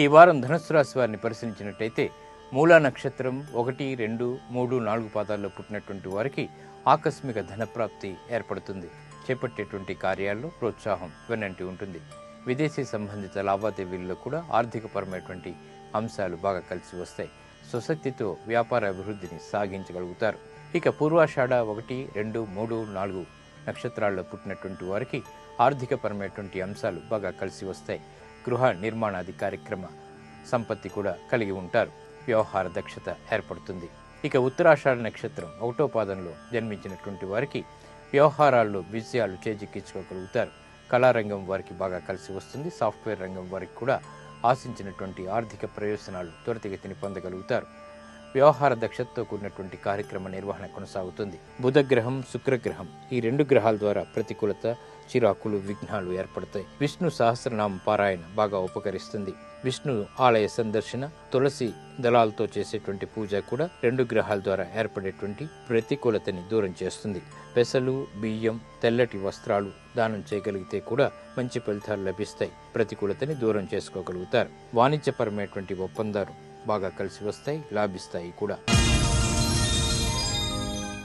ఈ వారం ధనుసు రాశి వారిని పరిశీలించినట్టయితే మూలా నక్షత్రం ఒకటి రెండు మూడు నాలుగు పాదాల్లో పుట్టినటువంటి వారికి ఆకస్మిక ధనప్రాప్తి ఏర్పడుతుంది. చేపట్టేటువంటి కార్యాల్లో ప్రోత్సాహం వెన్నంటి ఉంటుంది. విదేశీ సంబంధిత లావాదేవీల్లో కూడా ఆర్థికపరమైనటువంటి అంశాలు బాగా కలిసి వస్తాయి. స్వశక్తితో వ్యాపార అభివృద్ధిని సాగించగలుగుతారు. ఇక పూర్వాషాఢ ఒకటి రెండు మూడు నాలుగు నక్షత్రాల్లో పుట్టినటువంటి వారికి ఆర్థికపరమైనటువంటి అంశాలు బాగా కలిసి వస్తాయి. గృహ నిర్మాణాది కార్యక్రమ సంపత్తి కూడా కలిగి ఉంటారు. వ్యవహార దక్షత ఏర్పడుతుంది. ఇక ఉత్తరాషాఢ నక్షత్రం ఒకటో పాదంలో జన్మించినటువంటి వారికి వ్యవహారాల్లో విజయాలు చేజిక్కించుకోగలుగుతారు. కళారంగం వారికి బాగా కలిసి వస్తుంది. సాఫ్ట్వేర్ రంగం వారికి కూడా ఆశించినటువంటి ఆర్థిక ప్రయోజనాలు త్వరితగతిని పొందగలుగుతారు. వ్యవహార దక్షతతో కూడినటువంటి కార్యక్రమ నిర్వహణ కొనసాగుతుంది. బుధగ్రహం శుక్రగ్రహం ఈ రెండు గ్రహాల ద్వారా ప్రతికూలత చిరాకులు విఘ్నాలు ఏర్పడతాయి. విష్ణు సహస్రనామ పారాయణ బాగా ఉపకరిస్తుంది. విష్ణు ఆలయ సందర్శన తులసి దళాలతో చేసేటువంటి పూజ కూడా రెండు గ్రహాల ద్వారా ఏర్పడేటువంటి ప్రతికూలతని దూరం చేస్తుంది. పెసలు బియ్యం తెల్లటి వస్త్రాలు దానం చేయగలిగితే కూడా మంచి ఫలితాలు లభిస్తాయి. ప్రతికూలతని దూరం చేసుకోగలుగుతారు. వాణిజ్యపరమైనటువంటి ఒప్పందాలు బాగా కలిసి వస్తాయి లాభిస్తాయి కూడా.